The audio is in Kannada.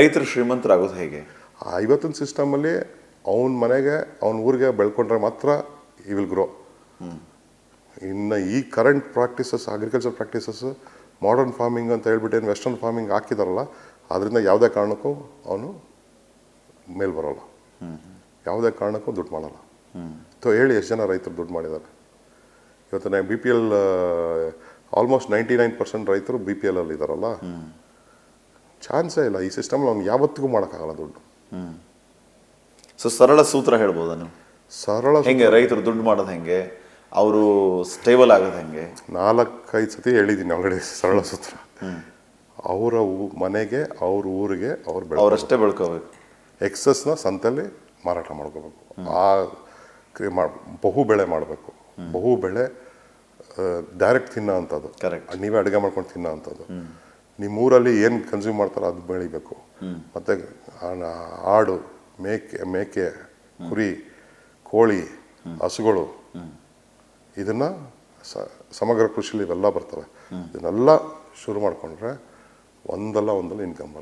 ರೈತರು ಶ್ರೀಮಂತರಾಗೋದು ಹೇಗೆ? ಆ ಇವತ್ತಿನ ಸಿಸ್ಟಮಲ್ಲಿ ಅವನ ಮನೆಗೆ ಅವನ ಊರಿಗೆ ಬೆಳ್ಕೊಂಡ್ರೆ ಮಾತ್ರ ಈ ವಿಲ್ ಗ್ರೋ ಇನ್ನು ಈ current practices agriculture practices modern farming ಅಂತ ಹೇಳ್ಬಿಟ್ಟು ಏನು ವೆಸ್ಟರ್ನ್ ಫಾರ್ಮಿಂಗ್ ಹಾಕಿದಾರಲ್ಲ ಅದರಿಂದ ಯಾವುದೇ ಕಾರಣಕ್ಕೂ ಅವನು ಮೇಲ್ ಬರೋಲ್ಲ. ಯಾವುದೇ ಕಾರಣಕ್ಕೂ ದುಡ್ಡು ಮಾಡಲ್ಲ. ಸೊ ಹೇಳಿ ಎಷ್ಟು ಜನ ರೈತರು ದುಡ್ಡು ಮಾಡಿದ್ದಾರೆ. ಇವತ್ತು B P L almost ninety nine percent ರೈತರು ಬಿ ಪಿ ಎಲ್ ಅಲ್ಲಿ ಇದಾರಲ್ಲ ಚಾನ್ಸೇ ಇಲ್ಲ. ಈ ಸಿಸ್ಟಮ್ ಅವ್ನು ಯಾವತ್ತಿಗೂ ಮಾಡೋಕ್ಕಾಗಲ್ಲ ದುಡ್ಡು. ಸೊ ಸರಳ ಸೂತ್ರ ಹೇಳ್ಬೋದಾ ನೀವು? ಸರಳ ಹೆಂಗೆ ರೈತರು ದುಡ್ಡು ಮಾಡೋದು ಹೆಂಗೆ? ಅವರು ಸ್ಟೇಬಲ್ ಆಗೋದು ಹೆಂಗೆ? ನಾಲ್ಕೈದು ಸತಿ ಹೇಳಿದ್ದೀನಿ ಆಲ್ರೆಡಿ ಸರಳ ಸೂತ್ರ. ಅವರ ಮನೆಗೆ ಅವ್ರ ಊರಿಗೆ ಅವ್ರು ಬೆಳೆ ಅವರಷ್ಟೇ ಬೆಳ್ಕೋಬೇಕು. ಎಕ್ಸಸ್ನ ಸಂತಲ್ಲಿ ಮಾರಾಟ ಮಾಡ್ಕೋಬೇಕು. ಆ ಕ್ರಿ- ಮಾಡ್- ಬಹು ಬೆಳೆ ಮಾಡಬೇಕು. ಬಹು ಬೆಳೆ ಡೈರೆಕ್ಟ್ ತಿನ್ನೋ ಅಂಥದ್ದು. ಕರೆಕ್ಟ್ ನೀವೇ ಅಡುಗೆ ಮಾಡ್ಕೊಂಡು ತಿನ್ನೋ ಅಂಥದ್ದು. ನಿಮ್ಮ ಊರಲ್ಲಿ ಏನು ಕನ್ಸ್ಯೂಮ್ ಮಾಡ್ತಾರೋ ಅದು ಬೆಳಿಬೇಕು. ಮತ್ತು ಆಡು ಮೇಕೆ ಮೇಕೆ ಕುರಿ ಕೋಳಿ ಹಸುಗಳು ಇದನ್ನ ಸಮಗ್ರ ಕೃಷಿಲಿ ಇವೆಲ್ಲ ಬರ್ತವೆ. ಇದನ್ನೆಲ್ಲ ಶುರು ಮಾಡಿಕೊಂಡ್ರೆ ಒಂದಲ್ಲ ಒಂದಲ್ಲ ಇನ್ಕಮ್